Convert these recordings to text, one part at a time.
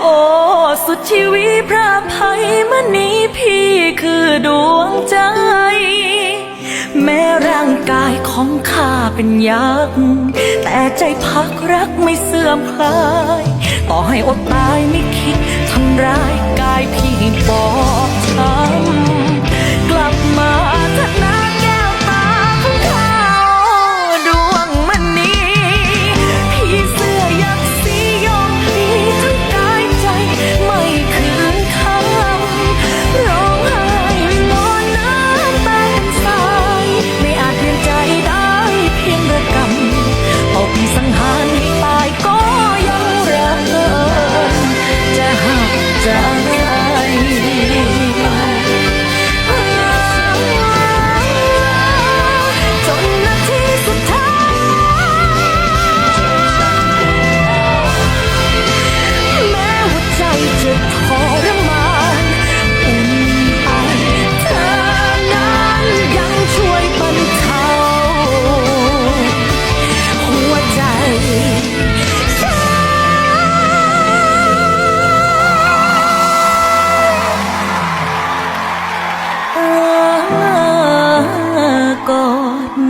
โอ้ สุดชีวิตพระภัยมันนี้พี่คือดวงใจ แม้ร่างกายของข้าเป็นยักษ์แต่ใจพักรักไม่เสื่อมคลาย ต่อให้อดตายไม่คิด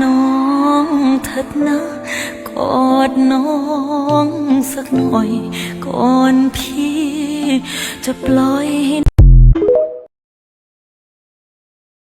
น้องเถิดนะกอดน้องสักหน่อย ก่อนพี่จะปล่อยให้